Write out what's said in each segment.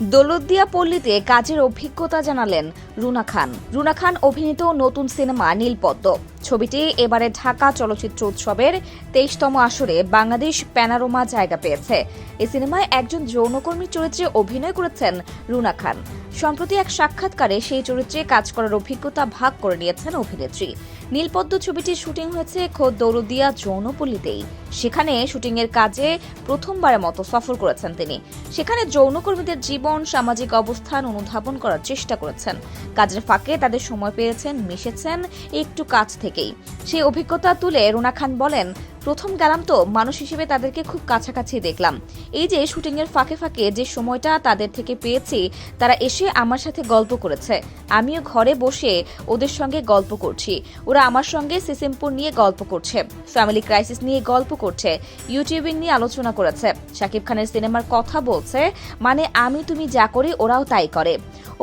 দৌলতদিয়া পল্লীতে কাজের অভিজ্ঞতা জানালেন রুনা খান। রুনা খান অভিনীত নতুন সিনেমা নীলপদ্ম। ছবিটি এবারে ঢাকা চলচ্চিত্র উৎসবের তেইশতম আসরে বাংলাদেশ প্যানারোমা জায়গা পেয়েছে। এই সিনেমায় একজন যৌনকর্মী চরিত্রে অভিনয় করেছেন রুনা খান। সম্প্রতি এক সাক্ষাৎকারে সেই চরিত্রে কাজ করার অভিজ্ঞতা ভাগ করে নিয়েছেন অভিনেত্রী। নীলপদ্ম ছবিটির শুটিং হয়েছে খোদ দৌরদিয়া যৌনপল্লীতেই। সেখানে শুটিংয়ের কাজে প্রথমবারের মতো সফর করেছেন তিনি। সেখানে যৌনকর্মীদের জীবন, সামাজিক অবস্থান অনুধাবন করার চেষ্টা করেছেন। কাজের ফাঁকে তাদের সময় পেয়েছেন, মিশেছেন, একটু কাছ থেকেই। সেই অভিজ্ঞতা তুলে রুনা খান বলেন প্রথম গেলাম তো মানুষ হিসেবে তাদেরকে খুব কাছাকাছি দেখলাম। এই যে শুটিংয়ের ফাঁকে ফাঁকে যে সময়টা তাদের থেকে পেয়েছি, তারা এসে আমার সাথে গল্প করেছে। আমিও ঘরে বসে ওদের সঙ্গে গল্প করছি। ওরা আমার সঙ্গে সিসিমপুর নিয়ে গল্প করছে, ফ্যামিলি ক্রাইসিস নিয়ে গল্প করছে, ইউটিউবিং নিয়ে আলোচনা করেছে, শাকিব খানের সিনেমার কথা বলছে মানে আমি তুমি যা করি ওরাও তাই করে।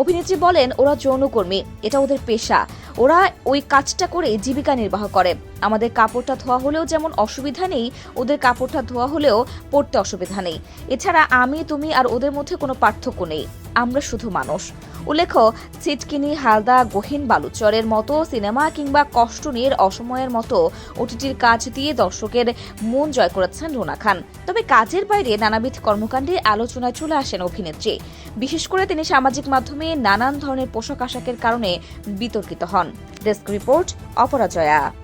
অভিনেত্রী বলেন, ওরা যৌনকর্মী, এটা ওদের পেশা। ওরা ওই কাজটা করে জীবিকা নির্বাহ করে। আমাদের কাপড়টা ধোয়া হলেও যেমন অসুবিধা নেই, ওদের কাপড়টা ধোয়া হলেও পড়তে অসুবিধা নেই। এছাড়া আমি, তুমি আর ওদের মধ্যে কোনো পার্থক্য নেই। আমরা শুধু মানুষ। উল্লেখ্য, ছিটকিনি, হালদা, গহীন বালুচরের মতো সিনেমা কিংবা কষ্টনীর অসময়ের মতো ওটিটির কাজ দিয়ে দর্শকের মন জয় করেছেন রোনা খান। তবে কাজের বাইরে নানাবিধ কর্মকাণ্ডে আলোচনায় চলে আসেন অভিনেত্রী। বিশেষ করে তিনি সামাজিক মাধ্যমে নানান ধরনের পোশাক আশাকের কারণে বিতর্কিত হন। Desk report, Aparajaya.